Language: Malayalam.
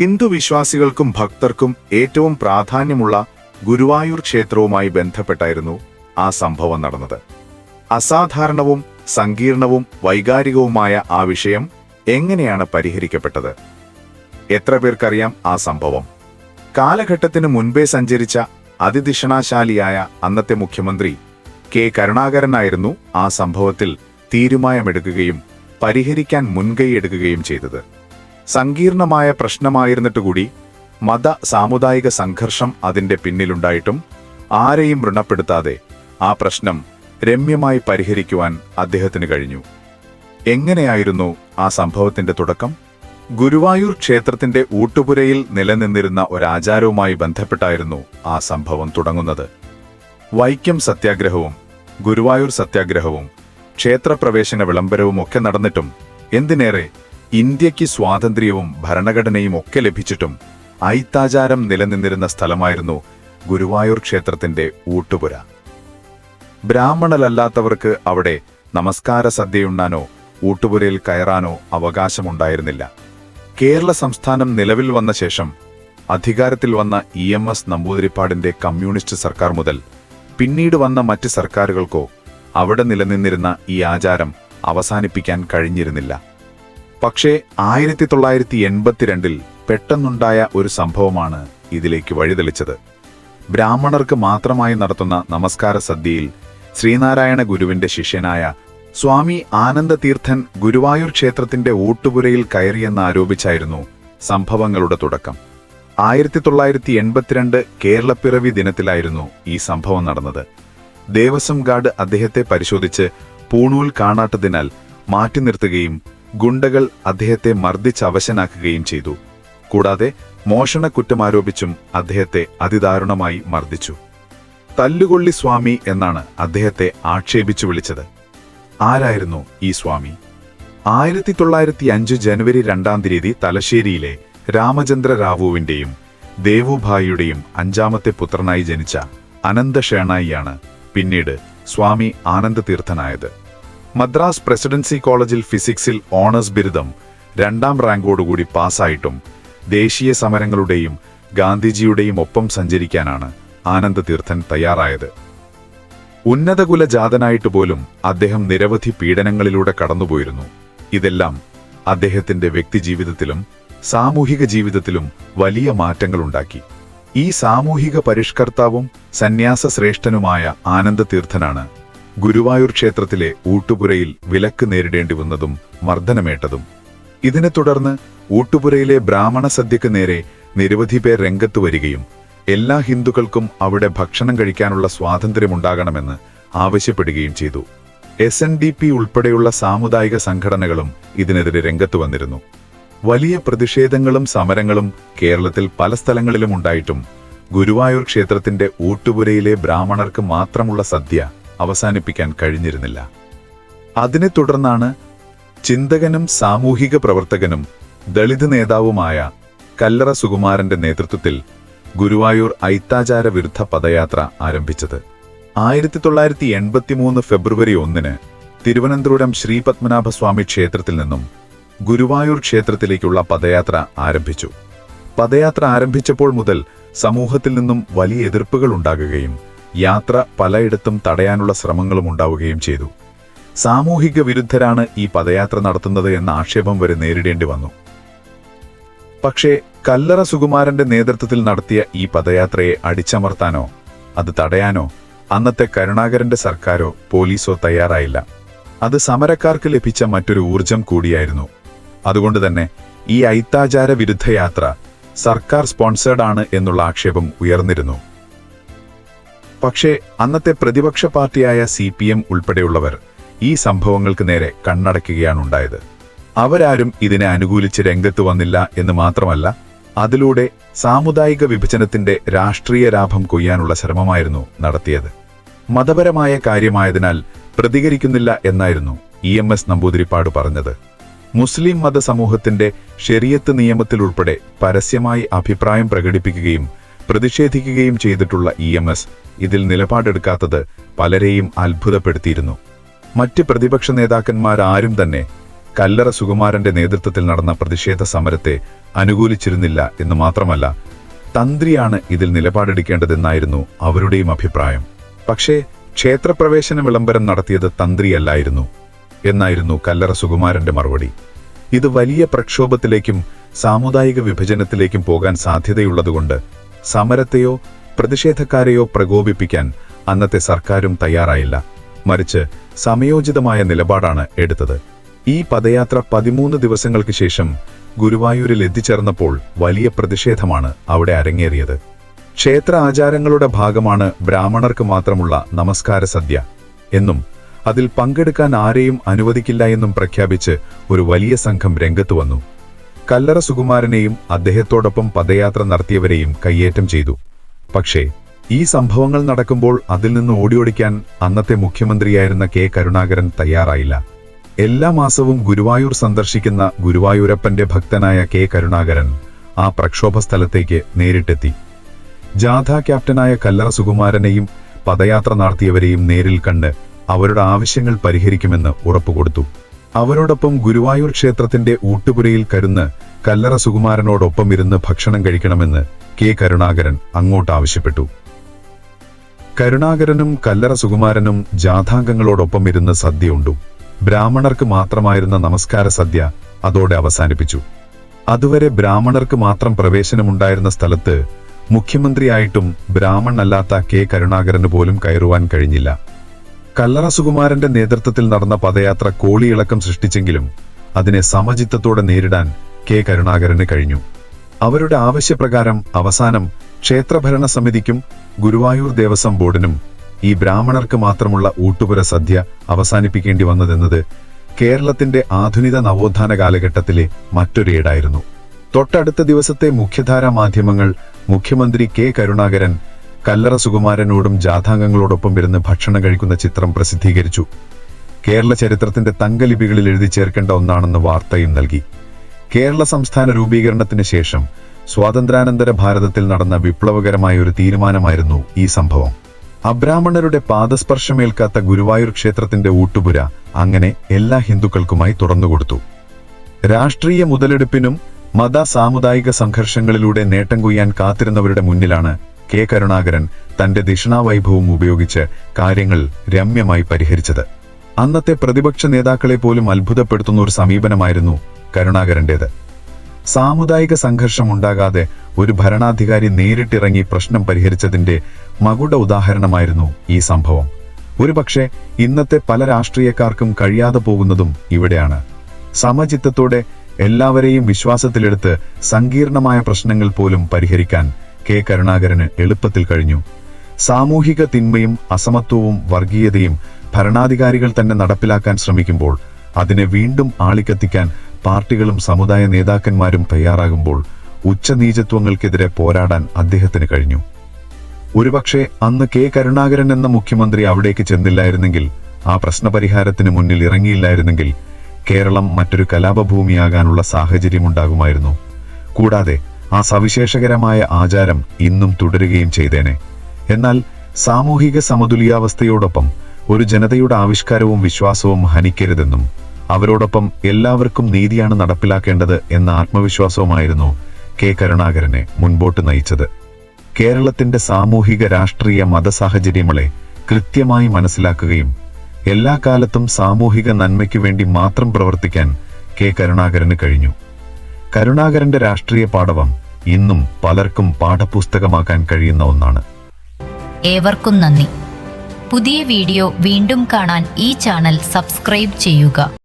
ഹിന്ദു വിശ്വാസികൾക്കും ഭക്തർക്കും ഏറ്റവും പ്രാധാന്യമുള്ള ഗുരുവായൂർ ക്ഷേത്രവുമായി ബന്ധപ്പെട്ടായിരുന്നു ആ സംഭവം നടന്നത്. അസാധാരണവും സങ്കീർണവും വൈകാരികവുമായ ആ വിഷയം എങ്ങനെയാണ് പരിഹരിക്കപ്പെട്ടത്? എത്ര പേർക്കറിയാം ആ സംഭവം? കാലഘട്ടത്തിന് മുൻപേ സഞ്ചരിച്ച അതിദിഷണാശാലിയായ അന്നത്തെ മുഖ്യമന്ത്രി കെ. കരുണാകരനായിരുന്നു ആ സംഭവത്തിൽ തീരുമാനമെടുക്കുകയും പരിഹരിക്കാൻ മുൻകൈയെടുക്കുകയും ചെയ്തത്. സങ്കീർണമായ പ്രശ്നമായിരുന്നിട്ടുകൂടി മത സാമുദായിക സംഘർഷം അതിന്റെ പിന്നിലുണ്ടായിട്ടും ആരെയും വൃണപ്പെടുത്താതെ ആ പ്രശ്നം രമ്യമായി പരിഹരിക്കുവാൻ അദ്ദേഹത്തിന് കഴിഞ്ഞു. എങ്ങനെയായിരുന്നു ആ സംഭവത്തിന്റെ തുടക്കം? ഗുരുവായൂർ ക്ഷേത്രത്തിന്റെ ഊട്ടുപുരയിൽ നിലനിന്നിരുന്ന ഒരാചാരവുമായി ബന്ധപ്പെട്ടായിരുന്നു ആ സംഭവം തുടങ്ങുന്നത്. വൈക്കം സത്യാഗ്രഹവും ഗുരുവായൂർ സത്യാഗ്രഹവും ക്ഷേത്രപ്രവേശന വിളംബരവും ഒക്കെ നടന്നിട്ടും എന്തിനേറെ ഇന്ത്യയ്ക്ക് സ്വാതന്ത്ര്യവും ഭരണഘടനയും ഒക്കെ ലഭിച്ചിട്ടും ഐത്താചാരം നിലനിന്നിരുന്ന സ്ഥലമായിരുന്നു ഗുരുവായൂർ ക്ഷേത്രത്തിന്റെ ഊട്ടുപുര. ബ്രാഹ്മണലല്ലാത്തവർക്ക് അവിടെ നമസ്കാര സദ്യയുണ്ണാനോ ഊട്ടുപുരയിൽ കയറാനോ അവകാശമുണ്ടായിരുന്നില്ല. കേരള സംസ്ഥാനം നിലവിൽ വന്ന ശേഷം അധികാരത്തിൽ വന്ന ഇ എം എസ് നമ്പൂതിരിപ്പാടിന്റെ കമ്മ്യൂണിസ്റ്റ് സർക്കാർ മുതൽ പിന്നീട് വന്ന മറ്റ് സർക്കാരുകൾക്കോ അവിടെ നിലനിന്നിരുന്ന ഈ ആചാരം അവസാനിപ്പിക്കാൻ കഴിഞ്ഞിരുന്നില്ല. പക്ഷേ ആയിരത്തി തൊള്ളായിരത്തി എൺപത്തിരണ്ടിൽ പെട്ടെന്നുണ്ടായ ഒരു സംഭവമാണ് ഇതിലേക്ക് വഴിതെളിച്ചത്. ബ്രാഹ്മണർക്ക് മാത്രമായി നടത്തുന്ന നമസ്കാര സദ്യയിൽ ശ്രീനാരായണ ഗുരുവിന്റെ ശിഷ്യനായ സ്വാമി ആനന്ദതീർത്ഥൻ ഗുരുവായൂർ ക്ഷേത്രത്തിന്റെ ഊട്ടുപുരയിൽ കയറിയെന്ന് ആരോപിച്ചായിരുന്നു സംഭവങ്ങളുടെ തുടക്കം. ആയിരത്തി തൊള്ളായിരത്തി എൺപത്തിരണ്ട് കേരളപ്പിറവി ദിനത്തിലായിരുന്നു ഈ സംഭവം നടന്നത്. ദേവസ്വം ഗാർഡ് അദ്ദേഹത്തെ പരിശോധിച്ച് പൂണൂൽ കാണാത്തതിനാൽ മാറ്റി നിർത്തുകയും ഗുണ്ടകൾ അദ്ദേഹത്തെ മർദ്ദിച്ച് അവശനാക്കുകയും ചെയ്തു. കൂടാതെ മോഷണക്കുറ്റമാരോപിച്ചും അദ്ദേഹത്തെ അതിദാരുണമായി മർദ്ദിച്ചു. തല്ലുകൊള്ളി സ്വാമി എന്നാണ് അദ്ദേഹത്തെ ആക്ഷേപിച്ചു വിളിച്ചത്. ആരായിരുന്നു ഈ സ്വാമി? ആയിരത്തി തൊള്ളായിരത്തി അഞ്ച് ജനുവരി രണ്ടാം തീയതി തലശ്ശേരിയിലെ രാമചന്ദ്ര റാവുവിന്റെയും ദേവുഭായിയുടെയും അഞ്ചാമത്തെ പുത്രനായി ജനിച്ച അനന്ത ഷേണായിയാണ് പിന്നീട് സ്വാമി ആനന്ദതീർത്ഥനായത്. മദ്രാസ് പ്രസിഡൻസി കോളേജിൽ ഫിസിക്സിൽ ഓണേഴ്സ് ബിരുദം രണ്ടാം റാങ്കോടുകൂടി പാസ്സായിട്ടും ദേശീയ സമരങ്ങളുടെയും ഗാന്ധിജിയുടെയും ഒപ്പം സഞ്ചരിക്കാനാണ് ആനന്ദതീർത്ഥൻ തയ്യാറായത്. ഉന്നതകുലജാതനായിട്ട് പോലും അദ്ദേഹം നിരവധി പീഡനങ്ങളിലൂടെ കടന്നുപോയിരുന്നു. ഇതെല്ലാം അദ്ദേഹത്തിന്റെ വ്യക്തിജീവിതത്തിലും സാമൂഹിക ജീവിതത്തിലും വലിയ മാറ്റങ്ങളുണ്ടാക്കി. ഈ സാമൂഹിക പരിഷ്കർത്താവും സന്യാസ ശ്രേഷ്ഠനുമായ ആനന്ദതീർത്ഥനാണ് ഗുരുവായൂർ ക്ഷേത്രത്തിലെ ഊട്ടുപുരയിൽ വിലക്ക് നേരിടേണ്ടി വന്നതും മർദ്ദനമേറ്റതും ഇതിനെ തുടർന്ന് ഊട്ടുപുരയിലെ ബ്രാഹ്മണ സദ്യക്ക് നേരെ നിരവധി പേർ രംഗത്ത് വരികയും എല്ലാ ഹിന്ദുക്കൾക്കും അവിടെ ഭക്ഷണം കഴിക്കാനുള്ള സ്വാതന്ത്ര്യമുണ്ടാകണമെന്ന് ആവശ്യപ്പെടുകയും ചെയ്തു. എസ് എൻ ഡി പി ഉൾപ്പെടെയുള്ള സാമുദായിക സംഘടനകളും ഇതിനെതിരെ രംഗത്ത് വന്നിരുന്നു. വലിയ പ്രതിഷേധങ്ങളും സമരങ്ങളും കേരളത്തിൽ പല സ്ഥലങ്ങളിലും ഉണ്ടായിട്ടും ഗുരുവായൂർ ക്ഷേത്രത്തിന്റെ ഊട്ടുപുരയിലെ ബ്രാഹ്മണർക്ക് മാത്രമുള്ള സദ്യ അവസാനിപ്പിക്കാൻ കഴിഞ്ഞിരുന്നില്ല. അതിനെ തുടർന്നാണ് ചിന്തകനും സാമൂഹിക പ്രവർത്തകനും ദളിത് നേതാവുമായ കല്ലറ സുകുമാരന്റെ നേതൃത്വത്തിൽ ഗുരുവായൂർ ഐത്താചാര വിരുദ്ധ പദയാത്ര ആരംഭിച്ചത്. ആയിരത്തി തൊള്ളായിരത്തി എൺപത്തിമൂന്ന് ഫെബ്രുവരി ഒന്നിന് തിരുവനന്തപുരം ശ്രീപത്മനാഭസ്വാമി ക്ഷേത്രത്തിൽ നിന്നും ഗുരുവായൂർ ക്ഷേത്രത്തിലേക്കുള്ള പദയാത്ര ആരംഭിച്ചു. പദയാത്ര ആരംഭിച്ചപ്പോൾ മുതൽ സമൂഹത്തിൽ നിന്നും വലിയ എതിർപ്പുകൾ ഉണ്ടാകുകയും യാത്ര പലയിടത്തും തടയാനുള്ള ശ്രമങ്ങളും ഉണ്ടാവുകയും ചെയ്തു. സാമൂഹിക വിരുദ്ധരാണ് ഈ പദയാത്ര നടത്തുന്നത് എന്ന ആക്ഷേപം വരെ നേരിടേണ്ടി വന്നു. പക്ഷേ കല്ലറ സുകുമാരന്റെ നേതൃത്വത്തിൽ നടത്തിയ ഈ പദയാത്രയെ അടിച്ചമർത്താനോ അത് തടയാനോ അന്നത്തെ കരുണാകരന്റെ സർക്കാരോ പോലീസോ തയ്യാറായില്ല. അത് സമരക്കാർക്ക് ലഭിച്ച മറ്റൊരു ഊർജം കൂടിയായിരുന്നു. അതുകൊണ്ട് തന്നെ ഈ ഐത്താചാര വിരുദ്ധ യാത്ര സർക്കാർ സ്പോൺസേഡ് ആണ് എന്നുള്ള ആക്ഷേപം ഉയർന്നിരുന്നു. പക്ഷേ അന്നത്തെ പ്രതിപക്ഷ പാർട്ടിയായ സി പി എം ഉൾപ്പെടെയുള്ളവർ ഈ സംഭവങ്ങൾക്ക് നേരെ കണ്ണടയ്ക്കുകയാണുണ്ടായത്. അവരാരും ഇതിനെ അനുകൂലിച്ച് രംഗത്ത് വന്നില്ല എന്ന് മാത്രമല്ല അതിലൂടെ സാമുദായിക വിഭജനത്തിന്റെ രാഷ്ട്രീയ ലാഭം കൊയ്യാനുള്ള ശ്രമമായിരുന്നു നടത്തിയത്. മതപരമായ കാര്യമായതിനാൽ പ്രതികരിക്കുന്നില്ല എന്നായിരുന്നു ഇ എം എസ് നമ്പൂതിരിപ്പാട് പറഞ്ഞത്. മുസ്ലിം മതസമൂഹത്തിന്റെ ഷെറിയത്ത് നിയമത്തിലുൾപ്പെടെ പരസ്യമായി അഭിപ്രായം പ്രകടിപ്പിക്കുകയും പ്രതിഷേധിക്കുകയും ചെയ്തിട്ടുള്ള ഇ എം എസ് ഇതിൽ നിലപാടെടുക്കാത്തത് പലരെയും അത്ഭുതപ്പെടുത്തിയിരുന്നു. മറ്റ് പ്രതിപക്ഷ നേതാക്കന്മാരാരും തന്നെ കല്ലറ സുകുമാരന്റെ നേതൃത്വത്തിൽ നടന്ന പ്രതിഷേധ സമരത്തെ അനുകൂലിച്ചിരുന്നില്ല എന്ന് മാത്രമല്ല തന്ത്രിയാണ് ഇതിൽ നിലപാടെടുക്കേണ്ടതെന്നായിരുന്നു അവരുടെയും അഭിപ്രായം. പക്ഷേ ക്ഷേത്രപ്രവേശന വിളംബരം നടത്തിയത് തന്ത്രിയല്ലായിരുന്നു എന്നായിരുന്നു കല്ലറ സുകുമാരന്റെ മറുപടി. ഇത് വലിയ പ്രക്ഷോഭത്തിലേക്കും സാമുദായിക വിഭജനത്തിലേക്കും പോകാൻ സാധ്യതയുള്ളതുകൊണ്ട് സമരത്തെയോ പ്രതിഷേധക്കാരെയോ പ്രകോപിപ്പിക്കാൻ അന്നത്തെ സർക്കാരും തയ്യാറായില്ല. മറിച്ച് സമയോചിതമായ നിലപാടാണ് എടുത്തത്. ഈ പദയാത്ര പതിമൂന്ന് ദിവസങ്ങൾക്ക് ശേഷം ഗുരുവായൂരിൽ എത്തിച്ചേർന്നപ്പോൾ വലിയ പ്രതിഷേധമാണ് അവിടെ അരങ്ങേറിയത്. ക്ഷേത്ര ആചാരങ്ങളുടെ ഭാഗമാണ് ബ്രാഹ്മണർക്ക് മാത്രമുള്ള നമസ്കാര സദ്യ എന്നും അതിൽ പങ്കെടുക്കാൻ ആരെയും അനുവദിക്കില്ല എന്നും പ്രഖ്യാപിച്ച് ഒരു വലിയ സംഘം രംഗത്തു വന്നു. കല്ലറ സുകുമാരനെയും അദ്ദേഹത്തോടൊപ്പം പദയാത്ര നടത്തിയവരെയും കയ്യേറ്റം ചെയ്തു. പക്ഷേ ഈ സംഭവങ്ങൾ നടക്കുമ്പോൾ അതിൽ നിന്ന് ഓടിയോടിക്കാൻ അന്നത്തെ മുഖ്യമന്ത്രിയായിരുന്ന കെ. കരുണാകരൻ തയ്യാറായില്ല. എല്ലാ മാസവും ഗുരുവായൂർ സന്ദർശിക്കുന്ന ഗുരുവായൂരപ്പന്റെ ഭക്തനായ കെ. കരുണാകരൻ ആ പ്രക്ഷോഭ സ്ഥലത്തേക്ക് നേരിട്ടെത്തി. ജാഥ ക്യാപ്റ്റനായ കല്ലറ സുകുമാരനെയും പദയാത്ര നടത്തിയവരെയും നേരിൽ കണ്ട് അവരുടെ ആവശ്യങ്ങൾ പരിഹരിക്കുമെന്ന് ഉറപ്പുകൊടുത്തു. അവരോടൊപ്പം ഗുരുവായൂർ ക്ഷേത്രത്തിന്റെ ഊട്ടുപുരയിൽ കരുന്ന് കല്ലറ സുകുമാരനോടൊപ്പം ഇരുന്ന് ഭക്ഷണം കഴിക്കണമെന്ന് കെ കരുണാകരൻ അങ്ങോട്ട് ആവശ്യപ്പെട്ടു. കരുണാകരനും കല്ലറ സുകുമാരനും ജാഥാംഗങ്ങളോടൊപ്പം ഇരുന്ന് സദ്യ ഉണ്ടു. ബ്രാഹ്മണർക്ക് മാത്രമായിരുന്ന നമസ്കാര സദ്യ അതോടെ അവസാനിപ്പിച്ചു. അതുവരെ ബ്രാഹ്മണർക്ക് മാത്രം പ്രവേശനമുണ്ടായിരുന്ന സ്ഥലത്ത് മുഖ്യമന്ത്രിയായിട്ടും ബ്രാഹ്മണനല്ലാത്ത കെ കരുണാകരന് പോലും കയറുവാൻ കഴിഞ്ഞില്ല. കല്ലറ സുകുമാരന്റെ നേതൃത്വത്തിൽ നടന്ന പദയാത്ര കോളിയിളക്കം സൃഷ്ടിച്ചെങ്കിലും അതിനെ സമചിത്തത്തോടെ നേരിടാൻ കെ കരുണാകരന് കഴിഞ്ഞു. അവരുടെ ആവശ്യപ്രകാരം അവസാനം ക്ഷേത്രഭരണ സമിതിക്കും ഗുരുവായൂർ ദേവസ്വം ബോർഡിനും ഈ ബ്രാഹ്മണർക്ക് മാത്രമുള്ള ഊട്ടുപുര സദ്യ അവസാനിപ്പിക്കേണ്ടി വന്നതെന്നത് കേരളത്തിന്റെ ആധുനിക നവോത്ഥാന കാലഘട്ടത്തിലെ മറ്റൊരു ഏടായിരുന്നു. തൊട്ടടുത്ത ദിവസത്തെ മുഖ്യധാരാ മാധ്യമങ്ങൾ മുഖ്യമന്ത്രി കെ കരുണാകരൻ കല്ലറ സുകുമാരനോടും ജാഥാംഗങ്ങളോടൊപ്പം ഇരുന്ന് ഭക്ഷണം കഴിക്കുന്ന ചിത്രം പ്രസിദ്ധീകരിച്ചു. കേരള ചരിത്രത്തിന്റെ തങ്കലിപികളിൽ എഴുതി ചേർക്കേണ്ട ഒന്നാണെന്ന് വാർത്തയും നൽകി. കേരള സംസ്ഥാന രൂപീകരണത്തിന് ശേഷം സ്വാതന്ത്ര്യാനന്തര ഭാരതത്തിൽ നടന്ന വിപ്ലവകരമായ ഒരു തീരുമാനമായിരുന്നു ഈ സംഭവം. അബ്രാഹ്മണരുടെ പാദസ്പർശമേൽക്കാത്ത ഗുരുവായൂർ ക്ഷേത്രത്തിന്റെ ഊട്ടുപുര അങ്ങനെ എല്ലാ ഹിന്ദുക്കൾക്കുമായി തുറന്നുകൊടുത്തു. രാഷ്ട്രീയ മുതലെടുപ്പിനും മത സാമുദായിക സംഘർഷങ്ങളിലൂടെ നേട്ടം കൊയ്യാൻ കാത്തിരുന്നവരുടെ മുന്നിലാണ് കെ കരുണാകരൻ തന്റെ ദിഷണാവൈഭവം ഉപയോഗിച്ച് കാര്യങ്ങൾ രമ്യമായി പരിഹരിച്ചത്. അന്നത്തെ പ്രതിപക്ഷ നേതാക്കളെ പോലും അത്ഭുതപ്പെടുത്തുന്ന ഒരു സമീപനമായിരുന്നു കരുണാകരന്റേത്. സാമുദായിക സംഘർഷം ഉണ്ടാകാതെ ഒരു ഭരണാധികാരി നേരിട്ടിറങ്ങി പ്രശ്നം പരിഹരിച്ചതിന്റെ മകുട ഉദാഹരണമായിരുന്നു ഈ സംഭവം. ഒരുപക്ഷെ ഇന്നത്തെ പല രാഷ്ട്രീയക്കാർക്കും കഴിയാതെ പോകുന്നതും ഇവിടെയാണ്. സമചിത്തത്തോടെ എല്ലാവരെയും വിശ്വാസത്തിലെടുത്ത് സങ്കീർണമായ പ്രശ്നങ്ങൾ പോലും പരിഹരിക്കാൻ കെ കരുണാകരന് എളുപ്പത്തിൽ കഴിഞ്ഞു. സാമൂഹിക തിന്മയും അസമത്വവും വർഗീയതയും ഭരണാധികാരികൾ തന്നെ നടപ്പിലാക്കാൻ ശ്രമിക്കുമ്പോൾ അതിനെ വീണ്ടും ആളിക്കത്തിക്കാൻ പാർട്ടികളും സമുദായ നേതാക്കന്മാരും തയ്യാറാകുമ്പോൾ ഉച്ചനീചത്വങ്ങൾക്കെതിരെ പോരാടാൻ അദ്ദേഹത്തിന് കഴിഞ്ഞു. ഒരുപക്ഷെ അന്ന് കെ കരുണാകരൻ എന്ന മുഖ്യമന്ത്രി അവിടേക്ക് ചെന്നില്ലായിരുന്നെങ്കിൽ ആ പ്രശ്നപരിഹാരത്തിന് മുന്നിൽ ഇറങ്ങിയില്ലായിരുന്നെങ്കിൽ കേരളം മറ്റൊരു കലാപഭൂമിയാകാനുള്ള സാഹചര്യമുണ്ടാകുമായിരുന്നു. കൂടാതെ ആ സവിശേഷകരമായ ആചാരം ഇന്നും തുടരുകയും ചെയ്തേനെ. എന്നാൽ സാമൂഹിക സമതുലിയാവസ്ഥയോടൊപ്പം ഒരു ജനതയുടെ ആവിഷ്കാരവും വിശ്വാസവും ഹനിക്കരുതെന്നും അവരോടൊപ്പം എല്ലാവർക്കും നീതിയാണ് നടപ്പിലാക്കേണ്ടത് എന്ന ആത്മവിശ്വാസവുമായിരുന്നു കെ. കരുണാകരനെ മുൻപോട്ട് നയിച്ചത്. കേരളത്തിന്റെ സാമൂഹിക രാഷ്ട്രീയ മത സാഹചര്യങ്ങളെ കൃത്യമായി മനസ്സിലാക്കുകയും എല്ലാ കാലത്തും സാമൂഹിക നന്മയ്ക്കു വേണ്ടി മാത്രം പ്രവർത്തിക്കാൻ കെ. കരുണാകരന് കഴിഞ്ഞു. കരുണാകരന്റെ രാഷ്ട്രീയ പാഠവം ഇന്നും പലർക്കും പാഠപുസ്തകമാക്കാൻ കഴിയുന്ന ഒന്നാണ്. ഏവർക്കും നന്ദി. പുതിയ വീഡിയോ വീണ്ടും കാണാൻ ഈ ചാനൽ സബ്സ്ക്രൈബ് ചെയ്യുക.